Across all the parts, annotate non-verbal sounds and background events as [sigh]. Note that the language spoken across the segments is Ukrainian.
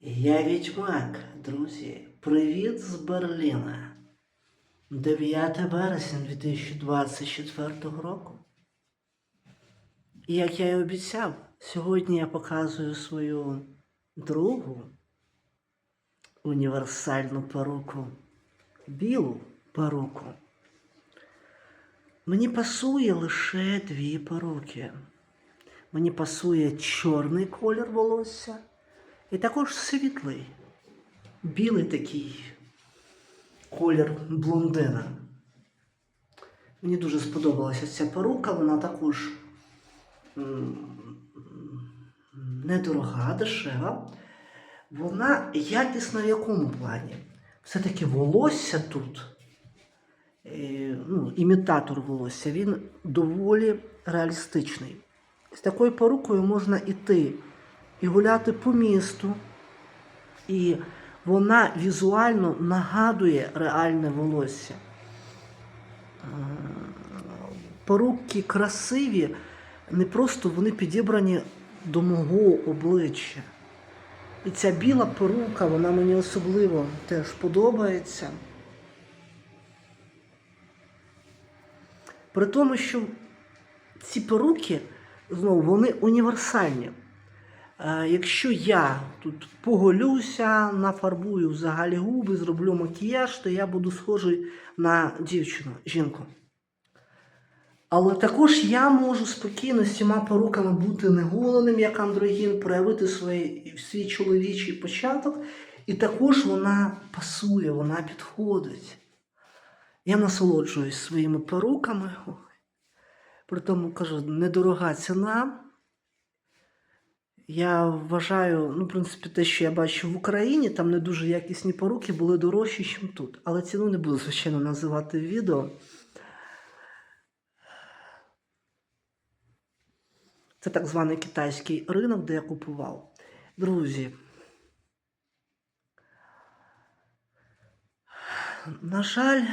Я відьмак, друзі. Привіт з Берліна. 9 березня 2024 року. Як я і обіцяв, сьогодні я показую свою другу універсальну перуку. Білу перуку. Мені пасує лише дві перуки. Мені пасує чорний колір волосся і також світлий, білий такий колір блондина. Мені дуже сподобалася ця перука, вона також недорога, дешева. Вона якісна в якому плані? Все-таки волосся тут, е, ну, імітатор волосся, він доволі реалістичний. З такою порукою можна йти і гуляти по місту, і вона візуально нагадує реальне волосся. Е, Поруки красиві, не просто вони підібрані до мого обличчя. І ця біла порука, вона мені особливо теж подобається. При тому, що ці поруки, знову, вони універсальні. Е, Якщо я тут поголюся, нафарбую взагалі губи, зроблю макіяж, то я буду схожий на дівчину, жінку. Але також я можу спокійно з цими поруками бути не голеним, як андрогін, проявити свій, свій чоловічий початок, і також вона пасує, вона підходить. Я насолоджуюсь своїми поруками. При тому кажу, недорога ціна. Я вважаю, ну, в принципі, те, що я бачу в Україні, там не дуже якісні поруки були дорожчі, ніж тут. Але ціну не буду, звичайно, називати відео. Це так званий китайський ринок, де я купував. Друзі. На жаль,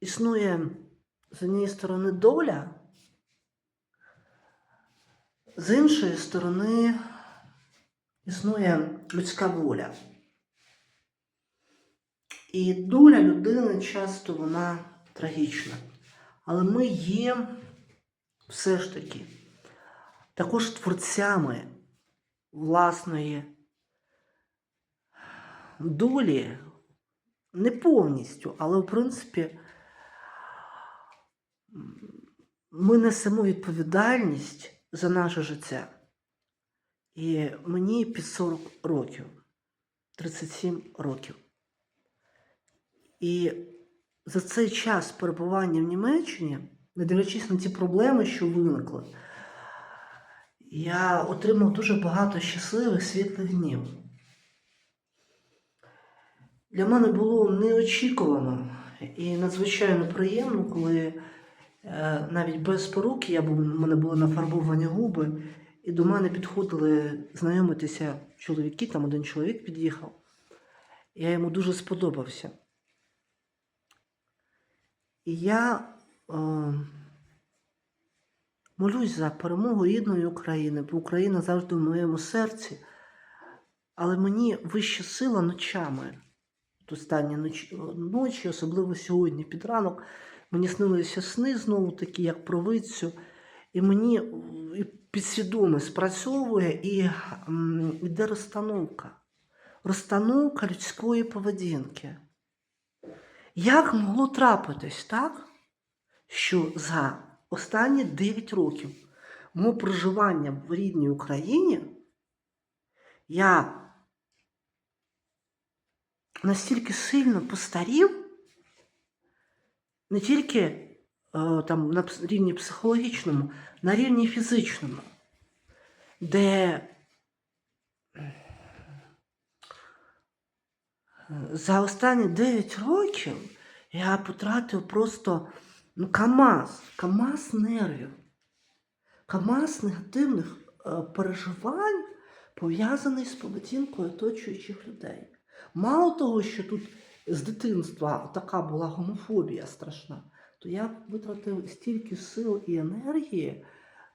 існує з однієї сторони доля, з іншої сторони існує людська воля. І доля людини часто вона трагічна. Але ми є все ж таки також творцями власної долі, не повністю, але в принципі ми несемо відповідальність за наше життя. І мені під 40 років, 37 років. І за цей час перебування в Німеччині, не дивлячись на ті проблеми, що виникли, я отримав дуже багато щасливих світлих днів. Для мене було неочікувано і надзвичайно приємно, коли навіть без поруки я в мене були нафарбовані губи, і до мене підходили знайомитися чоловіки, там один чоловік під'їхав. Я йому дуже сподобався. І я е, молюсь за перемогу рідної України, бо Україна завжди в моєму серці. Але мені вища сила ночами, от останні ночі, особливо сьогодні, під ранок, мені снилися сни знову такі, як провидцю, і мені і підсвідомо спрацьовує і йде розстановка. Розстановка людської поведінки. Як могло трапитись так, що за останні 9 років мого проживання в рідній Україні я настільки сильно постарів, не тільки е, там, на рівні психологічному, на рівні фізичному, де за останні 9 років я потратив просто ну, КАМАЗ, КАМАЗ нервів, КАМАЗ негативних е, переживань, пов'язаний з поведінкою оточуючих людей. Мало того, що тут з дитинства така була гомофобія страшна, то я витратив стільки сил і енергії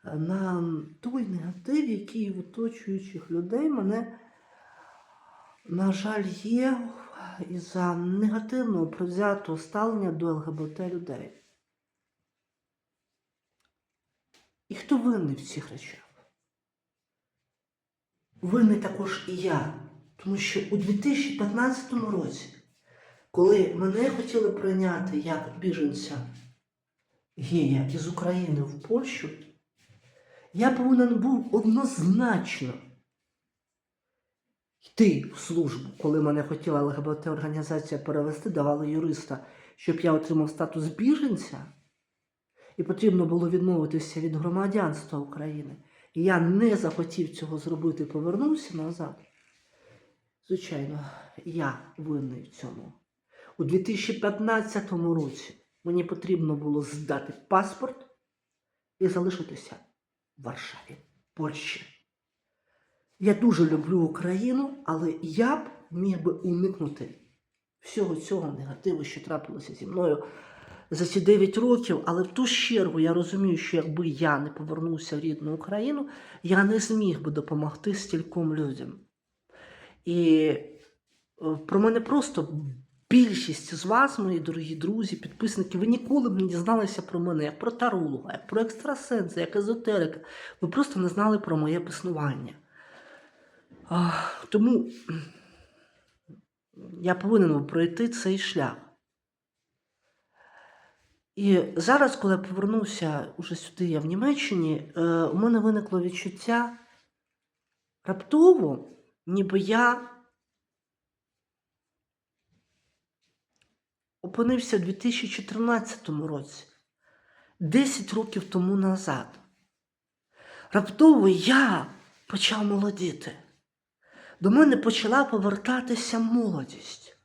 на той негатив, який в оточуючих людей мене, на жаль, є із-за негативного привзятого ставлення до ЛГБТ людей. І хто винний в цих речах? Винний також і я. Тому що у 2015 році, коли мене хотіли прийняти як біженця гея із України в Польщу, я повинен був однозначно йти в службу, коли мене хотіла ЛГБТ-організація перевести, давали юриста, щоб я отримав статус біженця, і потрібно було відмовитися від громадянства України. І я не захотів цього зробити, повернувся назад. Звичайно, я винний в цьому. У 2015 році мені потрібно було здати паспорт і залишитися в Варшаві, Польщі. Я дуже люблю Україну, але я б міг би уникнути всього цього негативу, що трапилося зі мною за ці 9 років. Але в ту чергу я розумію, що якби я не повернувся в рідну Україну, я не зміг би допомогти стільком людям. І е, про мене просто більшість з вас, мої дорогі друзі, підписники, ви ніколи б не дізналися про мене, як про таролога, як про екстрасенса, як езотерика. Ви просто не знали про моє існування. А, Тому я повинен пройти цей шлях. І зараз, коли я повернувся уже сюди, я в Німеччині, е, у мене виникло відчуття раптово, ніби я опинився у 2014 році, 10 років тому назад. Раптово я почав молодіти. До мене почала повертатися молодість.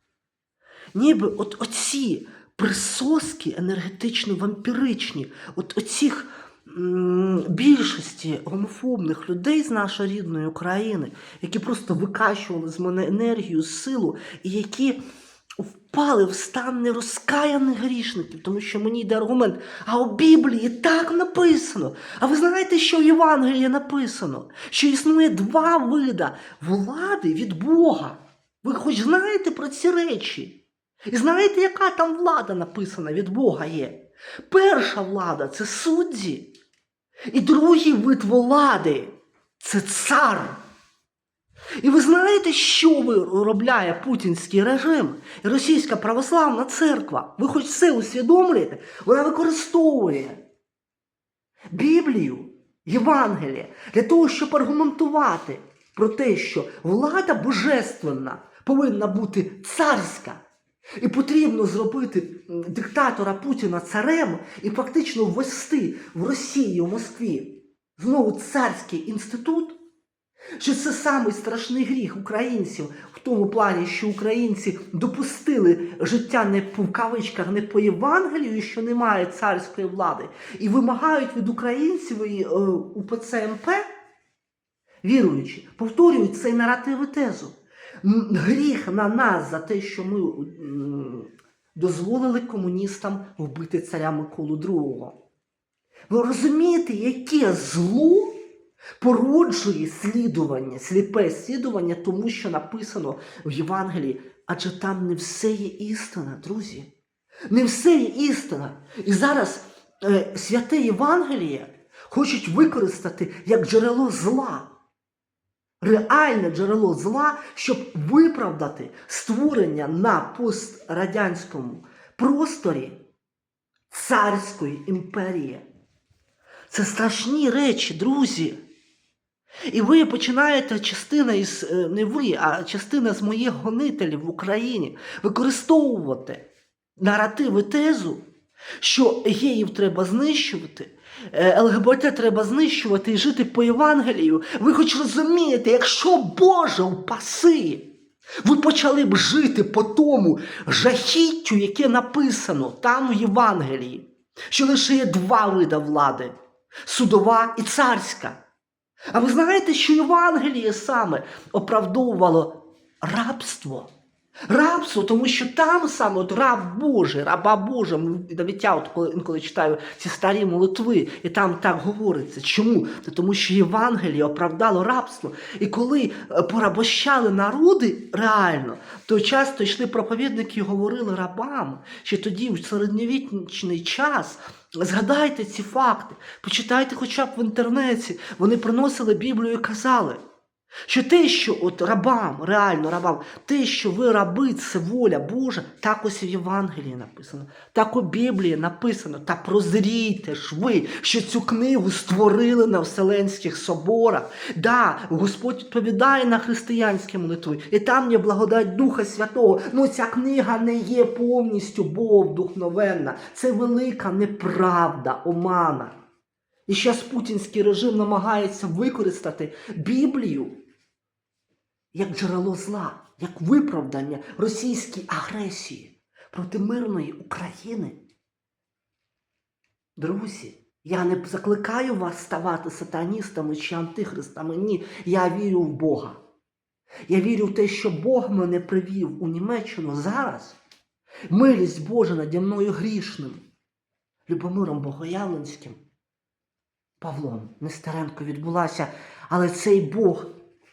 Ніби от оці присоски енергетично вампіричні, от оцих більшості гомофобних людей з нашої рідної України, які просто викачували з мене енергію, силу, і які впали в стан нерозкаяних грішників, тому що мені йде аргумент, а у Біблії так написано. А ви знаєте, що в Євангелії написано? Що існує два вида влади від Бога. Ви хоч знаєте про ці речі? І знаєте, яка там влада написана від Бога є? Перша влада це судді, і другий вид влади це цар. І ви знаєте, що виробляє путінський режим російська православна церква? Ви хоч це усвідомлюєте? Вона використовує Біблію, Євангеліє для того, щоб аргументувати про те, що влада божественна повинна бути царська. І потрібно зробити диктатора Путіна царем і фактично ввести в Росії, в Москві знову царський інститут. Що це самий страшний гріх українців в тому плані, що українці допустили життя не по кавичках, не по Євангелію, що немає царської влади, і вимагають від українців і е, УПЦ МП, віруючи, повторюють цей наратив і тезу. Гріх на нас за те, що ми дозволили комуністам вбити царя Миколу II. Ви розумієте, яке зло породжує слідування, сліпе слідування тому, що написано в Євангелії, адже там не все є істина, друзі. Не все є істина. І зараз е, святе Євангеліє хочуть використати як джерело зла. Реальне джерело зла, щоб виправдати створення на пострадянському просторі царської імперії. Це страшні речі, друзі. І ви починаєте частина із е, не ви, а частина з моїх гонителів в Україні використовувати наративи тезу, що геїв треба знищувати, е, ЛГБТ треба знищувати і жити по Євангелію. Ви хоч розумієте, якщо Боже упаси, ви почали б жити по тому жахіттю, яке написано там в Євангелії, що лише є два види влади судова і царська. А ви знаєте, що Євангеліє саме оправдовувало рабство? Рабство, тому що там саме от раб Божий, раба Божа, навіть я от коли інколи читаю ці старі молитви, і там так говориться. Чому? Тому що Євангеліє оправдало рабство. І коли е, порабощали народи реально, то часто йшли проповідники і говорили рабам, що тоді, в середньовічний час, згадайте ці факти, почитайте хоча б в інтернеті. Вони приносили Біблію і казали. Що те, що от рабам, реально рабам, те, що ви раби, це воля Божа, так ось в Євангелії написано, так у Біблії написано, та прозрійте ж ви, що цю книгу створили на Вселенських соборах. Да, Господь відповідає на християнські молитви, і там є благодать Духа Святого. Ну ця книга не є повністю Бог-духновенна. Це велика неправда, омана. І зараз путінський режим намагається використати Біблію як джерело зла, як виправдання російській агресії проти мирної України. Друзі, я не закликаю вас ставати сатаністами чи антихристами. Ні, я вірю в Бога. Я вірю в те, що Бог мене привів у Німеччину зараз. Милість Божа наді мною грішним, Любомиром Богоявленським. Павлом Нестеренко відбулася, але цей Бог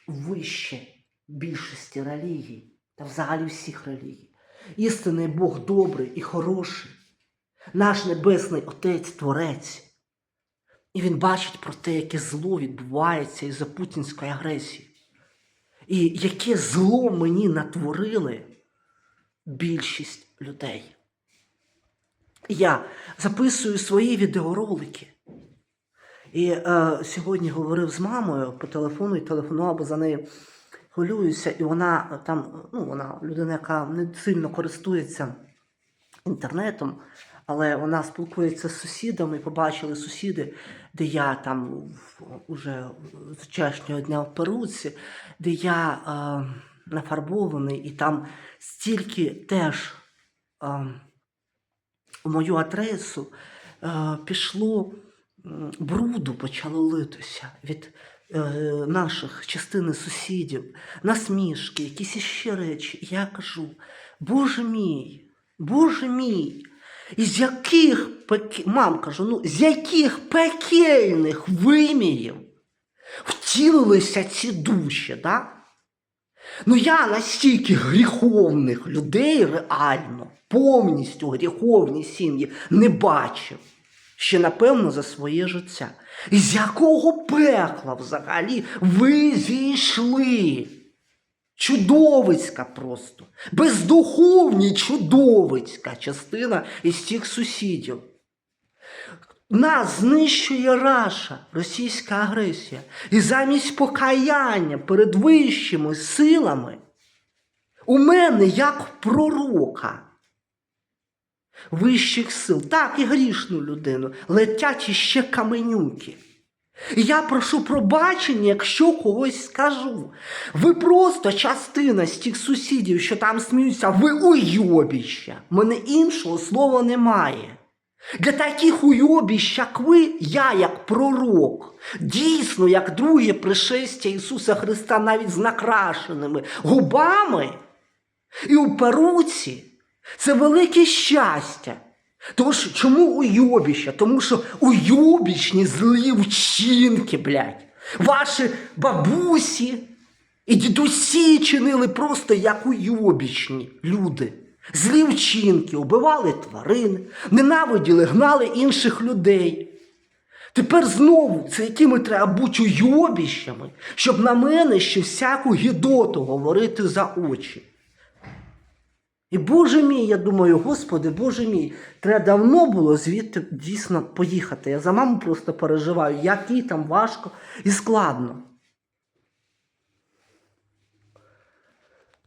вище більшості релігій та взагалі всіх релігій. Істинний Бог добрий і хороший, наш Небесний Отець Творець. І він бачить про те, яке зло відбувається із-за путінської агресії. І яке зло мені натворили більшість людей. Я записую свої відеоролики. І е, сьогодні говорив з мамою по телефону і телефонував, бо за нею хвилююся, і вона е, там, ну, вона людина, яка не сильно користується інтернетом, але вона спілкується з сусідами, побачили сусіди, де я там уже з вчорашнього дня в перуці, де я е, нафарбований, і там стільки теж е, в мою адресу е, пішло бруду, почало литися від е, наших частини сусідів, насмішки, якісь іще речі. Я кажу: Боже мій, Боже мій, із яких пеке... мам кажу, ну з яких пекельних вимірів втілилися ці душі, да? Ну я настільки гріховних людей реально, повністю гріховні сім'ї не бачив ще, напевно, за своє життя. З якого пекла взагалі ви зійшли? Чудовицька просто, бездуховні чудовицька частина із тих сусідів. Нас знищує Раша, російська агресія. І замість покаяння перед вищими силами у мене, як пророка вищих сил, так і грішну людину, летять іще каменюки. Я прошу пробачення, якщо когось скажу. Ви просто частина з тих сусідів, що там сміються, ви уйобіща. Мене іншого слова немає. Для таких уйобіщ, як ви, я як пророк, дійсно, як друге пришестя Ісуса Христа, навіть з накрашеними губами і у перуці, це велике щастя. Що чому уйобіща? Тому що уйобічні злі вчинки, блядь. Ваші бабусі і дідусі чинили просто як уйобічні люди. Злі вчинки, убивали тварин, ненавиділи, гнали інших людей. Тепер знову це якими треба бути уйобіщами, щоб на мене ще всяку гідоту говорити за очі. І Боже мій, я думаю, Господи, Боже мій, треба давно було звідти дійсно поїхати. Я за маму просто переживаю, як їй там важко і складно.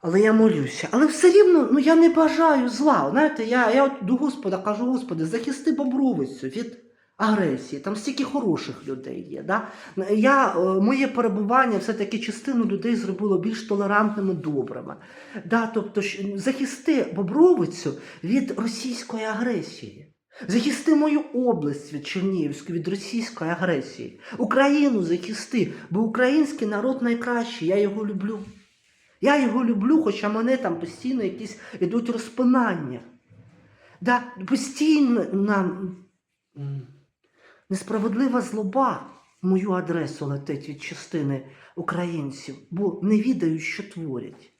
Але я молюся. Але все рівно ну, я не бажаю зла. Знаєте, я, я от до Господа кажу, Господи, захисти Бобровицю від агресії. Там стільки хороших людей є. Да? Я, е, моє перебування все-таки частину людей зробило більш толерантними, добрими. Да? Тобто, захисти Бобровицю від російської агресії. Захисти мою область від Чернігівської, від російської агресії. Україну захисти, бо український народ найкращий, я його люблю. Я його люблю, хоча мене там постійно якісь ідуть розпинання. Да, постійно нам несправедлива злоба в мою адресу летить від частини українців, бо не відають, що творять.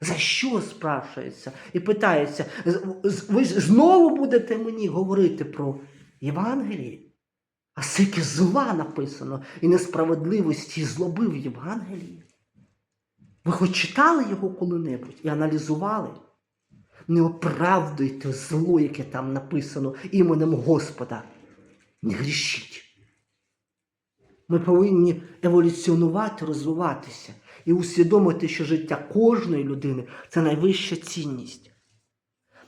За що спрашується? І питається, «З- з- ви ж знову будете мені говорити про Євангеліє? А скільки зла написано і несправедливості і злоби в Євангелії? Ви хоч читали його коли-небудь і аналізували? Не оправдуйте зло, яке там написано іменем Господа. Не грішіть. Ми повинні еволюціонувати, розвиватися і усвідомити, що життя кожної людини це найвища цінність.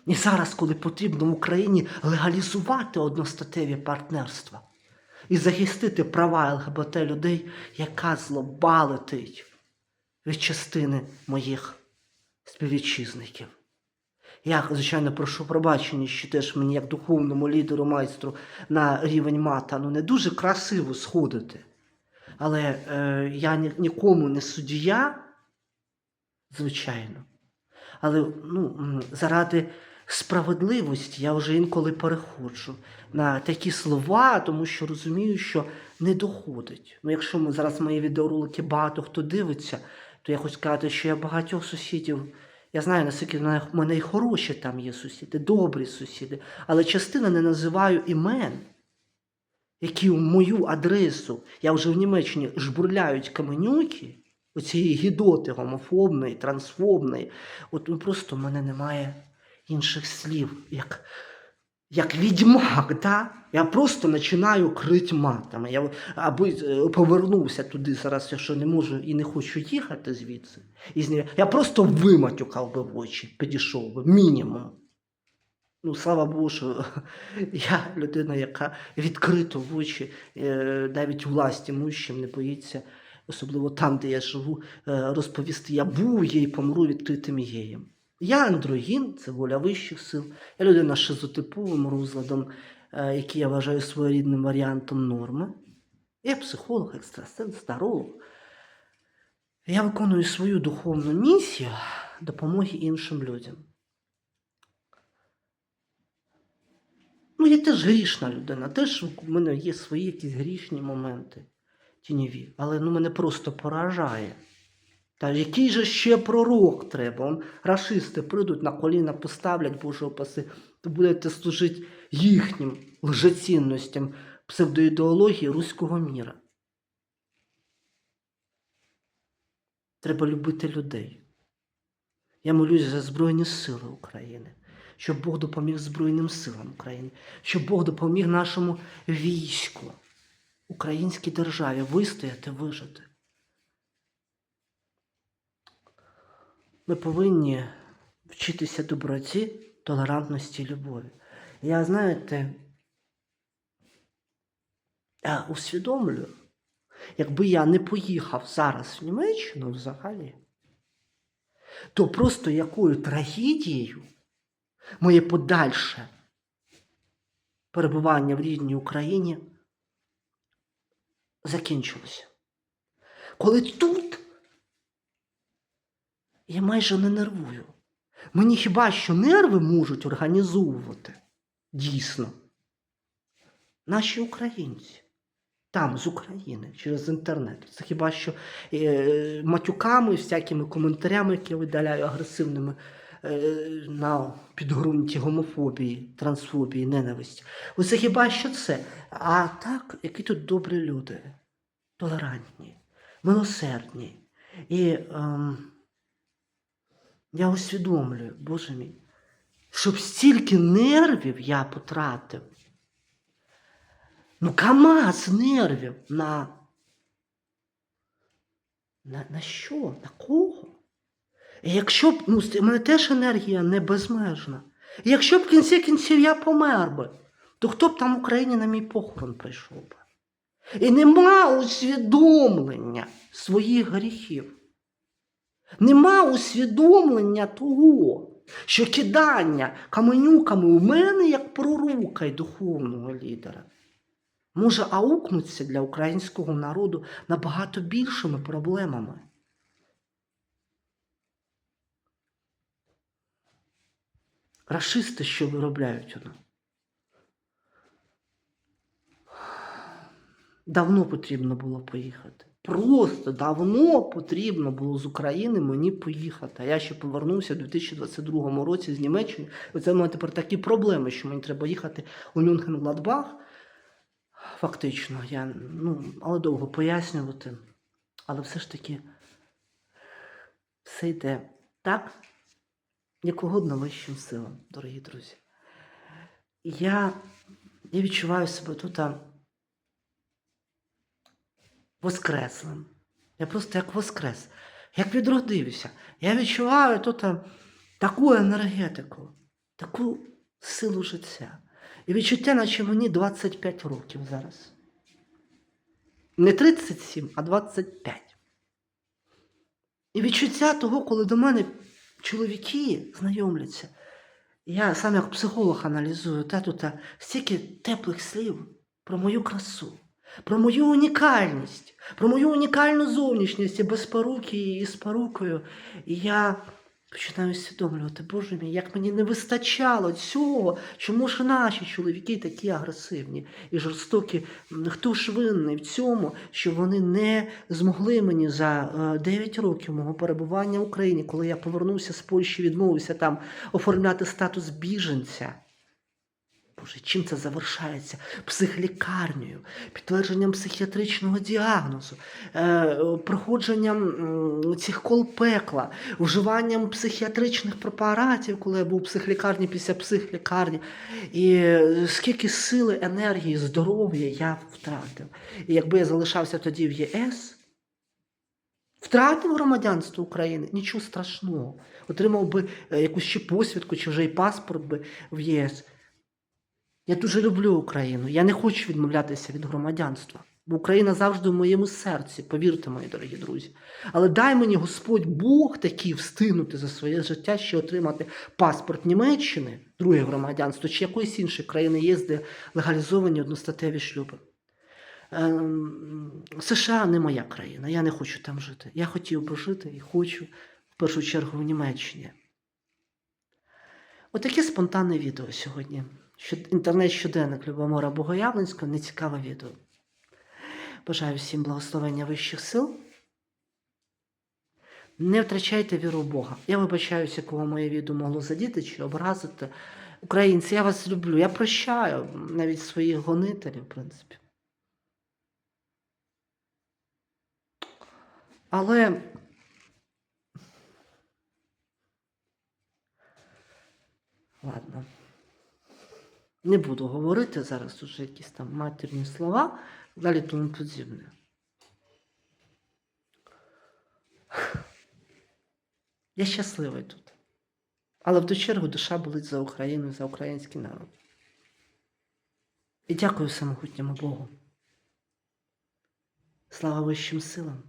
І зараз, коли потрібно в Україні легалізувати одностатеві партнерства і захистити права ЛГБТ людей, яка злоба летить від частини моїх співвітчизників. Я, звичайно, прошу пробачення, що теж мені, як духовному лідеру майстру на рівень мата, ну не дуже красиво сходити. Але е, я ні, нікому не суддя, звичайно. Але ну, заради справедливості я вже інколи переходжу на такі слова, тому що розумію, що не доходить. Ну, якщо ми зараз мої відеоролики багато хто дивиться, то я хочу сказати, що я багатьох сусідів. Я знаю, наскільки в мене- й хороші там є сусіди, добрі сусіди, але частина не називаю імен, які в мою адресу, я вже в Німеччині жбурляють каменюки, оцієї гідоти гомофобної, трансфобної. От ну, просто в мене немає інших слів, як, як відьмак, да? я просто починаю крити матами. Я аби е, повернувся туди зараз, я не можу і не хочу їхати звідси. І з ним- Я просто виматюкав би в очі, підійшов би, мінімум. Ну, слава Богу, що [laughs] я людина, яка відкрито в очі, е, навіть власті мущим не боїться, особливо там, де я живу, е, розповісти, я був і помру відкритим геєм. Я андрогін, це воля вищих сил. Я людина з шизотиповим розладом, е, який я вважаю своєрідним варіантом норми. Я психолог, екстрасенс, старолог. Я виконую свою духовну місію допомоги іншим людям. Ну, я теж грішна людина, теж в мене є свої якісь грішні моменти тіньові, але ну, мене просто поражає. Та який же ще пророк треба? Он, рашисти прийдуть на коліна, поставлять Боже опаси, то будете служити їхнім лжецінностям псевдоідеології руського міра. Треба любити людей. Я молюсь за Збройні Сили України, щоб Бог допоміг Збройним силам України, щоб Бог допоміг нашому війську, українській державі вистояти, вижити. Ми повинні вчитися доброті, толерантності, любові. Я, знаєте, я усвідомлюю, якби я не поїхав зараз в Німеччину взагалі, то просто якою трагедією моє подальше перебування в рідній Україні закінчилося. Коли тут я майже не нервую. Мені хіба що нерви можуть організовувати дійсно наші українці. Там, з України, через інтернет. Це хіба що е, матюками, всякими коментарями, які я видаляю агресивними е, на підґрунті гомофобії, трансфобії, ненависті. Оце хіба що це? А так, які тут добрі люди, толерантні, милосердні. І ем, я усвідомлюю, Боже мій, щоб стільки нервів я потратив. Ну, КАМАЗ нервів на. На, на що? На кого? І якщо б, ну, в мене теж енергія не безмежна. І якщо б в кінці кінців я помер би, то хто б там в Україні на мій похорон прийшов би? І нема усвідомлення своїх гріхів. Нема усвідомлення того, що кидання каменюками у мене як пророка і духовного лідера може аукнутися для українського народу набагато більшими проблемами. Рашисти, що виробляють у. Давно потрібно було поїхати. Просто давно потрібно було з України мені поїхати. А я ще повернувся у 2022 році з Німеччини. Оце в мене тепер такі проблеми, що мені треба їхати у Мюнхен-Гладбах. Фактично, я, ну, але довго пояснювати. Але все ж таки все йде так, як угодно вищим силам, дорогі друзі. Я, я відчуваю себе тут а, воскреслим. Я просто як воскрес, як відродився. Я відчуваю тут таку енергетику, таку силу життя. І відчуття, наче мені 25 років зараз. Не 37, а 25. І відчуття того, коли до мене чоловіки знайомляться. Я сам як психолог аналізую, та тут стільки теплих слів про мою красу, про мою унікальність, про мою унікальну зовнішність і без поруки, і з порукою. І я починаю усвідомлювати, боже мій, як мені не вистачало цього, чому ж наші чоловіки такі агресивні і жорстокі. Хто ж винний в цьому, що вони не змогли мені за е, 9 років мого перебування в Україні, коли я повернувся з Польщі, відмовився там оформляти статус біженця. Боже, чим це завершається? Психлікарнею, підтвердженням психіатричного діагнозу, е, проходженням цих кол пекла, вживанням психіатричних препаратів, коли я був в психлікарні після психлікарні. І е, скільки сили, енергії, здоров'я я втратив. І якби я залишався тоді в ЄС, втратив громадянство України, нічого страшного. Отримав би е, якусь ще посвідку, чи вже й паспорт би в ЄС. Я дуже люблю Україну. Я не хочу відмовлятися від громадянства. Бо Україна завжди в моєму серці, повірте, мої дорогі друзі. Але дай мені Господь Бог такий встигнути за своє життя, ще отримати паспорт Німеччини, друге громадянство, чи якоїсь іншої країни є, де легалізовані одностатеві шлюби. Ем, США не моя країна, я не хочу там жити. Я хотів би жити і хочу в першу чергу в Німеччині. Отаке спонтанне відео сьогодні. Що- Інтернет-щоденник Любомира Богоявленського, нецікаве відео. Бажаю всім благословення вищих сил. Не втрачайте віру в Бога. Я вибачаюся, кого моє відео могло задіти чи образити. Українці, я вас люблю. Я прощаю навіть своїх гонителів, в принципі. Але ладно. Не буду говорити зараз уже якісь там матірні слова, далі тому подібне. Я щасливий тут. Але в ту чергу душа болить за Україну, за український народ. І дякую всемогутньому Богу. Слава вищим силам!